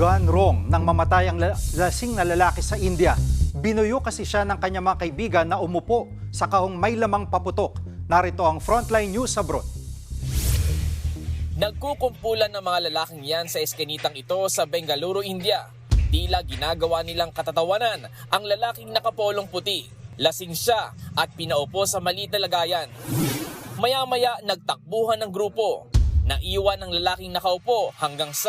gone wrong nang mamatay ang la- lasing na lalaki sa India. Binuyo kasi siya ng kanyang mga kaibigan na umupo sa kahong may lamang paputok. Narito ang Frontline News abroad. Nagkukumpulan ng mga lalaking yan sa eskinitang ito sa Bengaluru, India. Tila ginagawa nilang katatawanan ang lalaking nakapolong puti. Lasing siya at pinaupo sa maliit na lagayan. Maya-maya nagtakbuhan ng grupo. Naiwan ng lalaking nakaupo hanggang sa...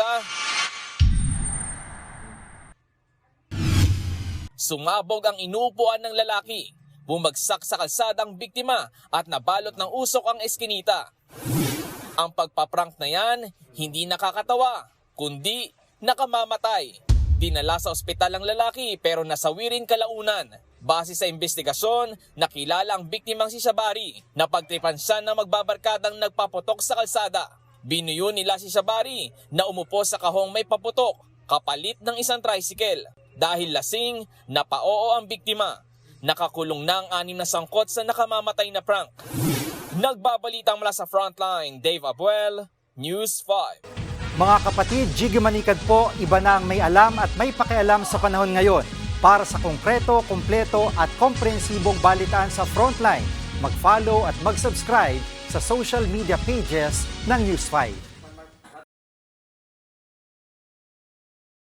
Sumabog ang inuupuan ng lalaki. Bumagsak sa kalsadang biktima at nabalot ng usok ang eskinita. Ang pagpaprank na yan, hindi nakakatawa, kundi nakamamatay. Dinala sa ospital ang lalaki pero nasawi rin kalaunan. Base sa investigasyon, nakilala ang biktimang si Shabari na pagtripan siya na magbabarkadang nagpaputok sa kalsada. Binuyo nila si Shabari na umupo sa kahong may paputok kapalit ng isang tricycle. Dahil lasing, napaoo ang biktima. Nakakulong na ang anim na sangkot sa nakamamatay na prank. Nagbabalitang mula sa frontline, Dave Abuel, News 5. Mga kapatid, Jiggy Manikad po, iba na ang may alam at may pakialam sa panahon ngayon. Para sa konkreto, kumpleto at komprehensibong balitaan sa Frontline, mag-follow at mag-subscribe sa social media pages ng News 5.